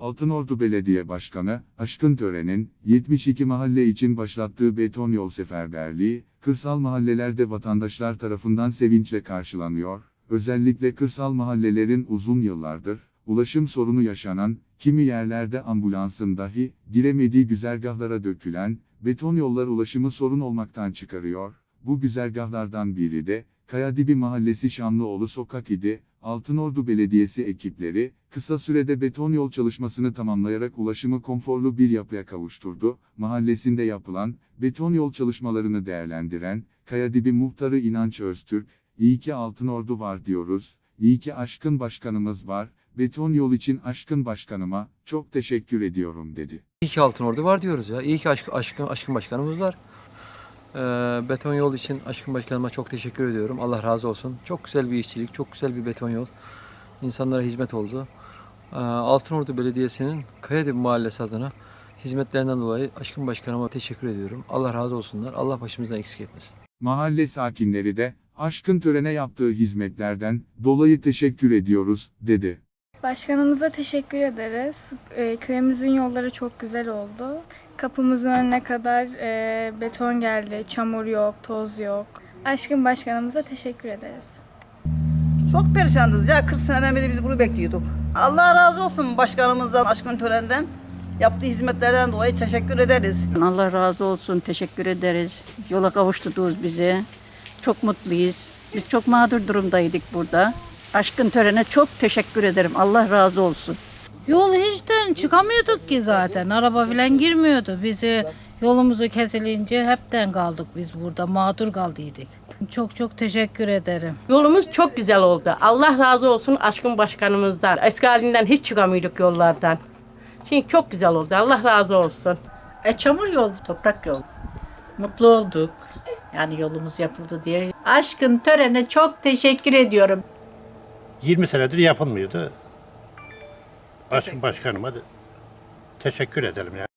Altınordu Belediye Başkanı, Aşkın Tören'in, 72 mahalle için başlattığı beton yol seferberliği, kırsal mahallelerde vatandaşlar tarafından sevinçle karşılanıyor, özellikle kırsal mahallelerin uzun yıllardır, ulaşım sorunu yaşanan, kimi yerlerde ambulansın dahi, giremediği güzergahlara dökülen, beton yollar ulaşımı sorun olmaktan çıkarıyor, bu güzergahlardan biri de, Kayadibi Mahallesi Şamlıoğlu Sokak idi, Altınordu Belediyesi ekipleri, kısa sürede beton yol çalışmasını tamamlayarak ulaşımı konforlu bir yapıya kavuşturdu. Mahallesinde yapılan, beton yol çalışmalarını değerlendiren, Kayadibi Muhtarı İnanç Öztürk, iyi ki Altınordu var diyoruz, iyi ki Aşkın Başkanımız var, beton yol için Aşkın Başkanıma, çok teşekkür ediyorum dedi. İyi ki Altınordu var diyoruz ya. İyi ki aşk, aşkın, aşkın başkanımız var. Ee, beton yol için aşkın başkanıma çok teşekkür ediyorum. Allah razı olsun. Çok güzel bir işçilik, çok güzel bir beton yol. İnsanlara hizmet oldu. Ee, Altınordu Belediyesi'nin Kayadip Mahallesi adına hizmetlerinden dolayı aşkın başkanıma teşekkür ediyorum. Allah razı olsunlar. Allah başımızdan eksik etmesin. Mahalle sakinleri de, Aşkın Tören'e yaptığı hizmetlerden dolayı teşekkür ediyoruz, dedi. Başkanımıza teşekkür ederiz. Ee, köyümüzün yolları çok güzel oldu. Kapımızın önüne kadar e, beton geldi, çamur yok, toz yok. Aşkın başkanımıza teşekkür ederiz. Çok perişandız ya 40 seneden beri biz bunu bekliyorduk. Allah razı olsun başkanımızdan, aşkın törenden. Yaptığı hizmetlerden dolayı teşekkür ederiz. Allah razı olsun. Teşekkür ederiz. Yola kavuşturdunuz bizi. Çok mutluyuz. Biz çok mağdur durumdaydık burada. Aşkın törene çok teşekkür ederim. Allah razı olsun. Yol hiçten çıkamıyorduk ki zaten. Araba falan girmiyordu. Bizi yolumuzu kesilince hepten kaldık biz burada. Mağdur kaldıydık. Çok çok teşekkür ederim. Yolumuz çok güzel oldu. Allah razı olsun aşkın başkanımızdan. Eski halinden hiç çıkamıyorduk yollardan. Şimdi çok güzel oldu. Allah razı olsun. E, çamur yol, toprak yol. Mutlu olduk. Yani yolumuz yapıldı diye. Aşkın törene çok teşekkür ediyorum. 20 senedir yapılmıyordu. Baş, başkanıma teşekkür edelim ya.